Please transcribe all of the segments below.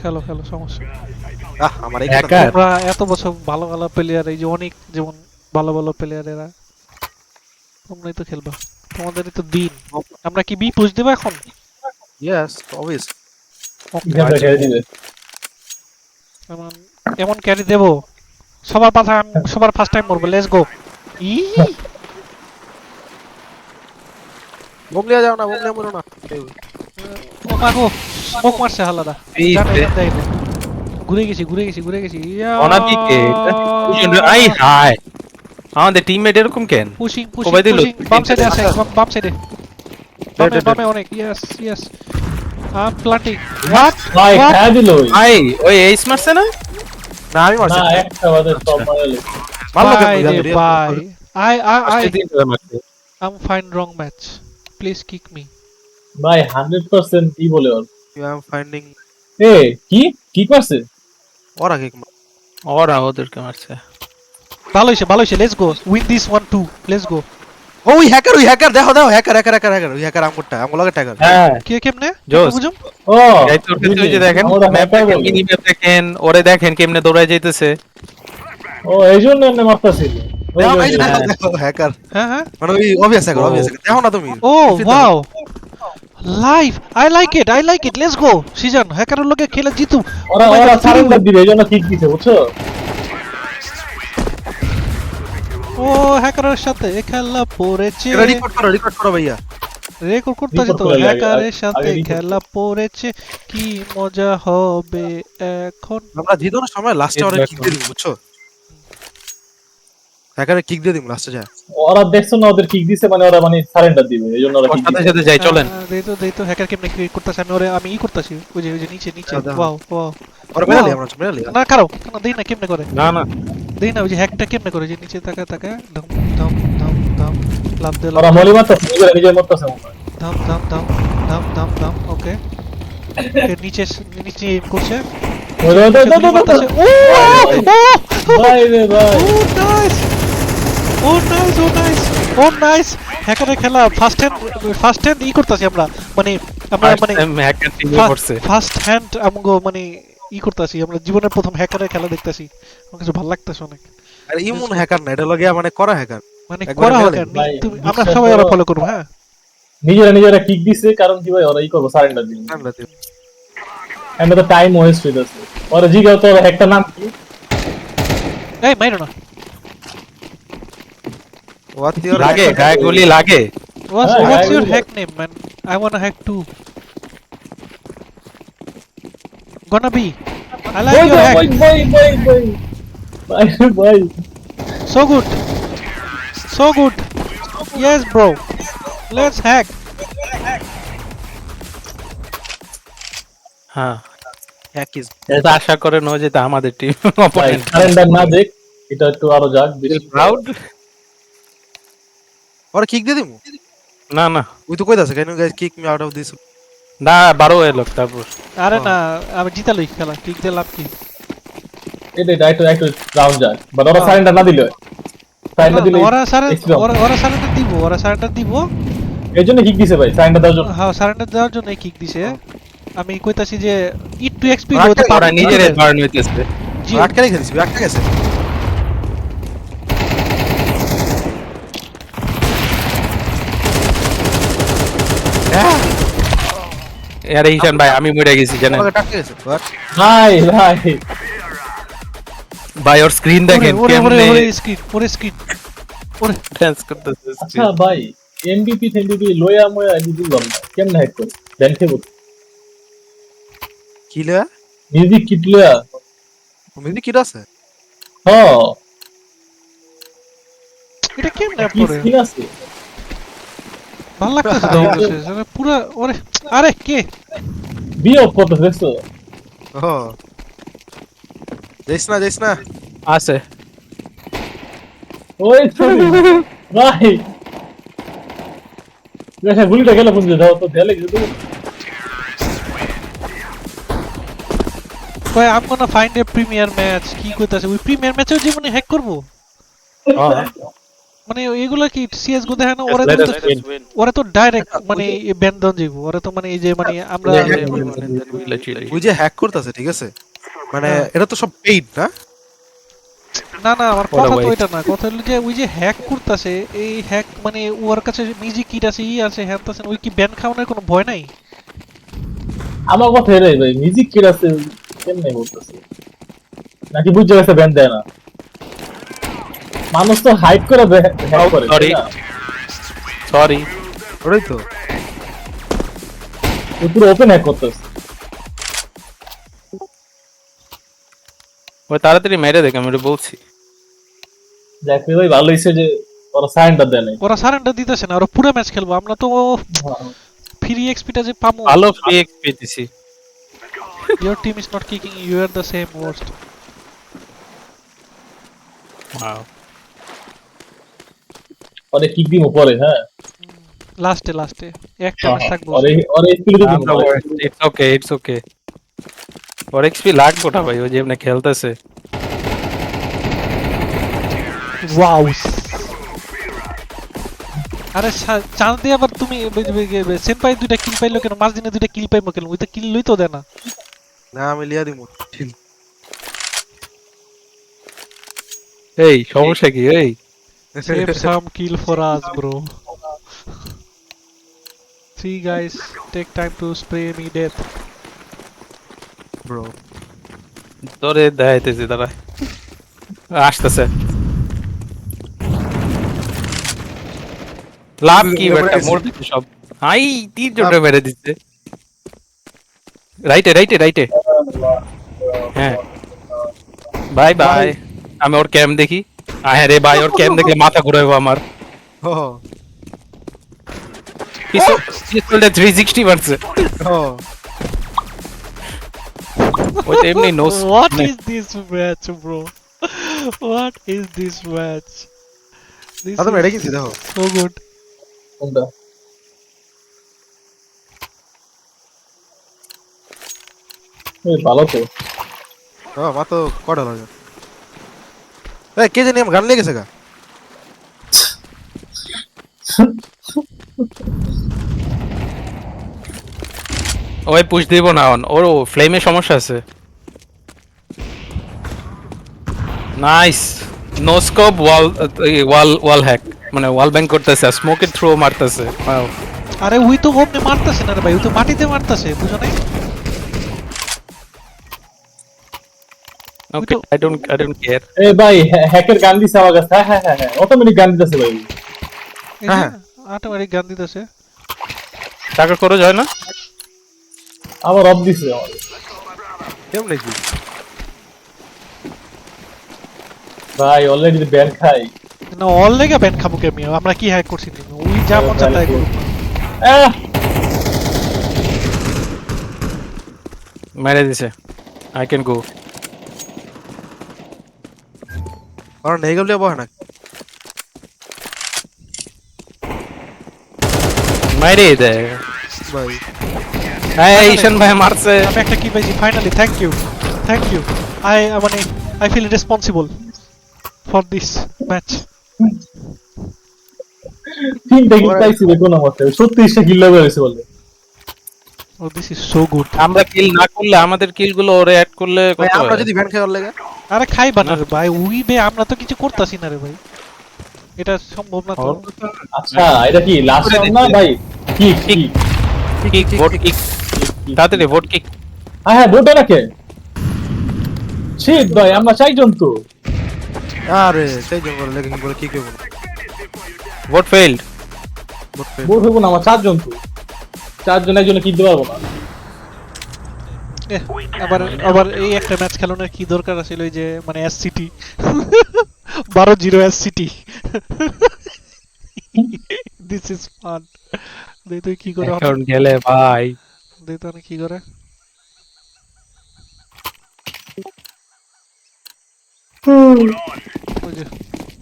খেলো খেলো সমস্যা। আমার তোমরা এত বছর ভালো ভালো প্লেয়ার এই যে অনেক যেমন ভালো ভালো প্লেয়ার এরা তোমরাই তো খেলবা। তোমাদেরই তো দিন। আমরা কি বি পুশ দেবো এখন? ইয়েস দিবে। এমন এমন ক্যারি দেবো। সবার পাশে সবার ফার্স্ট টাইম মরবো। লেটস গো ই! বোম লিয়া যাও না বোম লিয়া মরো না। স্মোক মারছে হালাদা। ঘুরে গেছি ঘুরে গেছি ঘুরে গেছি। অনাদিকে। আই হাই আমাদের টিমমেট এরকম কেন? পুশিং পুশিং কবাই দিল? বাম সাইডে আছে বাম- সাইডে বামে বামে অনেক। ইয়েস ইয়েস প্লান্টিং হোয়াট ভাই? খেয়া দিল। ভাই ওই এইস মারছে না? না আমি মারছি না। একটা বাদে সব মারালে মারলো কেন রে। Bye I I I I am fine wrong match please kick me ভাই 100% কি বলে ওর? I am finding এ কি? কি করছে? ওরা কি ওরা ওদেরকে মারছে। ভালো হইছে ভালো হইছে let's go win this one two let's go ও ওই হ্যাকার ওই হ্যাকার দেখো দেখো হ্যাকার হ্যাকার হ্যাকার হ্যাকার ওই হ্যাকার আমগুরটা আমগুলো হ্যাকার হ্যাঁ। কে কেমনে জোস। বুঝুম ও Oh, kan? আমরা kan? hacker map. দেখেন মিনি ম্যাপ দেখেন ওরে দেখেন কেমনে দৌড়ায় যাইতেছে। Oh, ও এই জন্য এমনি মারতাছিল ওই যে, এই যে। হ্যাঁ। হ্যাকার হ্যাঁ হ্যাঁ। মানে ওই অবভিয়াস হ্যাকার অবভিয়াস হ্যাকার দেখো না তুমি। ও wow live I like it I like it let's go season হ্যাকারের লোকে খেলে জিতু। ওরা Oh ওরা সারেন্ডার দিবে এই জন্য ঠিক দিছে বুঝছ? ও হ্যাকারের সাথে খেলা পড়েছে। রিকর্ড করো রিকর্ড করো ভাইয়া। রেকর্ড করতে Record তো করে লাগে, হ্যাকারের সাথে খেলা পড়েছে। কি মজা হবে এখন? আমরা জিতোর সময় লাস্টে ওরা কিক দিব বুঝছ? হ্যাকারে কিক দিয়ে দিব লাস্টে যায় ওরা দেখছ না ওদের কিক দিছে মানে ওরা মানে সারেন্ডার দিবে এই জন্য ওরা Oh, কিক. দিছে সাথে যাই চলেন দেই তো দেই তো হ্যাকার কেমনে ক্রিয়েট করতেছে আমি ওরে আমি ই করতেছি ওই যে ওই যে নিচে নিচে। ওয়াও ওয়াও ওরা মেরালি আমরা মেরালি না কারও না দেই না কেমনে করে না না দেই না ওই যে হ্যাকটা কেমনে করে যে নিচে তাকা তাকা ধম ধম ধম ধম লাভ দে ওরা মলি মারতাছে নিজেরা নিজের মারতাছে মনে হয়। ধম ধম ধম ধম ধম ধম ওকে নিচে নিচে aim করছে ওই দাও দাও দাও দাও মারতাছে। দাও ও ও ভাই রে ভাই ও নাইস ও নাইস ও নাইস ও নাইস হ্যাকারে খেলা। ফার্স্ট হ্যান্ড ফার্স্ট হ্যান্ড ই করতেছি আমরা। মানে আমরা মানে হ্যাকার ফার্স্ট হ্যান্ড আমগো মানে ই করতেছি। আমরা জীবনের প্রথম হ্যাকারের খেলা দেখতেছি। আমার কাছে ভালো লাগতেছে অনেক। আর ইমন হ্যাকার না। এটা লগে মানে করা হ্যাকার মানে করা ভাই, তুমি আমরা সবাই আবার ফলো করব হ্যাঁ? নিজেরা নিজেরা কিক দিছে কারণ কি ভাই ওরা ই করব সারেন্ডার দিবে। আমরা তো টাইম ওয়েস্ট হইতাছে। ওরা জিগাও তো একটা নাম কি? এই মাইরো না। হোয়াট ইওর লাগে গায়ে গুলি লাগে What's, Ah, what's your hack name, man? I wanna hack too. Gonna be. I like বই your বই hack. বই বই বই বই ভাই ভাই So good. So good. Yes, bro. Let's hack. হ্যাঁ হ্যাক ইজ এটা আশা করে নয় যে আমাদের টিম অপোনেন্ট না দেখ এটা একটু আরও যাক প্রাউড ওরা কিক দিয়ে দিমু? না না। ওই তো কইতাছে কেন guys kick me out of this না বারো এলো তারপর। আরে না আমি জিতালই খেলা কিক দিয়ে লাভ কি? এটা এটা একটু একটু রাউন্ড যাক। বাট ওরা সারেন্ডার না দিলে সারেন্ডার দিলে ওরা সারে ওরা ওরা সারেন্ডার দিব ওরা সারেন্ডার দিব। এই জন্য কিক দিছে ভাই সারেন্ডার দেওয়ার জন্য। হ্যাঁ সারেন্ডার দেওয়ার জন্য কিক দিছে। আমি কইতাছি যে ইট টু এক্সপি হতে পারে নিজের বার্ন হইতেছে। জি আটকে রেখে দিছি আটকে গেছে হ্যাঁ আরে ঈশান ভাই আমি মরে গেছি জানেন? ভাই ভাই। ভাই ওর স্ক্রিন দেখেন ওরে ওরে কেমনে ওরে স্ক্রিন ওরে স্ক্রিন ওরে ড্যান্স করতেছে আচ্ছা ভাই এমবিপি টেমবিপি লয়া ময়া আমি বুঝলাম না কেমনে হ্যাক করে দেন খেবো কি লয়া? মিউজিক কিট লয়া। মিদি কি আছে? হ। এটা কেমনে করে স্কিন আছে। ভালো লাগতেছে মানে পুরা ওরে আরে কে? বিয়ে অফ করতে দেখছ? ও যাইস না যাইস না। আছে। ওই ছবি। ভাই। দেখা গুলিটা গেল বুঝতে দাও তো দেলে গেছে কয় I'm gonna find a premier match কি কইতাছে ওই প্রিমিয়ার ম্যাচেও জীবনে হ্যাক করব? মানে এগুলা কি সিএস গো দেখে ওরা তো ওরা তো ডাইরেক্ট মানে ব্যান দান যাইবো ওরা তো মানে এই যে মানে আমরা ওই যে হ্যাক করতেছে ঠিক আছে? মানে হ্যাঁ। এটা তো সব পেইড না? না না আমার কথা তো এটা না। কথা হলো যে ওই যে হ্যাক করতেছে এই হ্যাক মানে ওর কাছে মিউজিক কিট আছে ই আছে হ্যান আছে ওই কি ব্যান খাওয়ানোর কোনো ভয় নাই? আমার কথা এটাই ভাই মিউজিক কি আছে কেমনে বলতেছে? নাকি বুঝতে গেছে ব্যান্ড দেয় না? মানুষ তো হাইপ করে. তাই না? সরি ওটাই তো। ও পুরো ওপেন হ্যাক করতেছে। ওই তাড়াতাড়ি মেরে দেখ আমি বলছি। দেখবে ভাই ভালো হয়েছে যে ওরা সারেন্ডার দেয় নাই। ওরা সারেন্ডার দিতেছে না ওরা পুরো ম্যাচ খেলব আমরা তো ফ্রি এক্সপিটা যে পামো। ভালো ফ্রি এক্সপি দিছি। Your team is not kicking you are the same worst Wow. ওরে কিক দিমো পরে হ্যাঁ। লাস্টে লাস্টে একটা ম্যাচ থাকব। ওরে ওরে স্পিড দিমো ইটস ওকে ইটস ওকে ওর এক্সপি লাগবো না ভাই ও যে এমনি খেলতেছে। ওয়াও আরে চান্স দিয়ে আবার তুমি সেনপাই দুইটা কিল পাইলো কেন? মাঝ দিনে দুইটা কিল পাইবো কেন? ওই তো কিল লই তো দেয় না। না আমি লিয়া দিমু ঠিক এই সমস্যা কি? এই Save some kill for us, bro. See, guys, take time to spray me death. Bro তোরে দেখাইতেছি তারা আসতেছে। লাভ কি বেটা? এসে- সব? হাই তিন জোটে মেরে দিচ্ছে। রাইটে রাইটে রাইটে। হ্যাঁ। বাই। বাই। আমি ওর ক্যাম দেখি। হ্যাঁ রে ভাই ওর ক্যাম দেখলে মাথা ঘুরাইবো আমার ও পিস্তলটা 360 মারছে ও ওই তো এমনি নোস What is this match, bro? What is this match? This দাদা মেরে is কিনছি দেখো so good. কোনটা এই ভালো তো ও মা তো কটা লাগে এই কে জানি গান লেগেছে গা ওই পুশ দিব না অন। ওর ফ্লেমে সমস্যা আছে। Nice no scope wall wall wall hack মানে ওয়াল ব্যাংক করতেছে স্মোকের থ্রো মারতেছে। আরে ওই তো ওপনে মারতাছে না রে ভাই ওই তো মাটিতে মারতাছে বুঝো নাই? Okay I don't I don't care এই ভাই হ্যাকের গান দিছে আমার কাছে। হ্যাঁ হ্যাঁ হ্যাঁ হ্যাঁ অটোমেটিক গান দিতেছে ভাই। হ্যাঁ। অটোমেটিক গান দিতেছে। টাকা করো যায় না? আবার অফ দিছে। আমার কেমনে কি ভাই অলরেডি ব্যান খাই। না অল লেগে ব্যান খাব কে আমি আমরা কি হ্যাক করছি? ওই যা মন চায় তাই করুক। আহ! মেরে দিছে। আই ক্যান গো আর নেই গেলে বহে না মেরে দে ভাই হ্যাঁ ঈশান ভাই মারছে আমি একটা কি পাইছি finally thank you thank you I মানে I feel responsible for this match তিনটা কিল পাইছি রে কোনো মতে সত্যিটা কিল লাগা হয়েছে বলে। ও দিস ইজ সো গুড আমরা কিল না করলে আমাদের কিলগুলো ওরে অ্যাড করলে কত আমরা যদি ভ্যান ওর লেগে? আরে খাইবা না রে ভাই উই বে আমরা তো কিছু করতাছি না রে ভাই। এটা সম্ভব না তো। আচ্ছা এটা কি লাস্ট রাউন্ড না ভাই? কি কি কিক ভোট কিক তাড়াতাড়ি ভোট কিক হ্যাঁ হ্যাঁ ভোট নাকি শীত ভাই আমরা চাইজন তো। আরে জন্য করে লেগে কি করে কি করব ভোট ফেইল্ড ভোট হইব না আমার চারজন তো। চারজন একজনে কিনতে পারব না। এহ, আবার আবার এই একটা ম্যাচ খেলানোর কি দরকার আছিল? ওই যে মানে এস সিটি বারো zero S city this is fun দে তুই কি করে এখন গেলে ভাই। দে তো কি করে?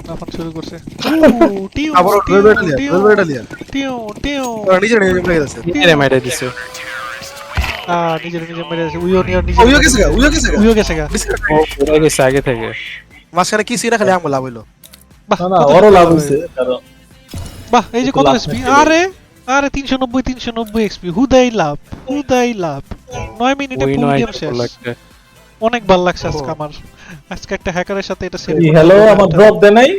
লাফান শুরু করছে। টিউ, আবার টিউ, টুয়েলভ এটা লিয়া টিউ, টুয়েলভ এটা লিয়া টিউ, টিউ। ওরা নিজে নিজে লেগে গেছে নিজেরে মেরে দিছে। আহ, নিজের নিজে মেরে আছে উইও নিয়ে নিজে উইও গেছে গা উইও গেছে গা? উইও গেছে গা। গেছে আগে থেকে। মাঝখানে কি সিনা খালি আম লাভ হইল? বাহ না না ওরও লাভ কারণ বাহ এই যে কত থাকতে আরে আরে তিনশো নব্বই তিনশো নব্বই এক্সপি হুদাই লাভ হুদাই লাভ। নয় মিনিটে নয় গেম শেষ। অনেক ভালো লাগছে আজকে আমার। আজকে একটা হ্যাকারের সাথে এটা সেভ হ্যালো আমার ড্রপ দেয় নাই।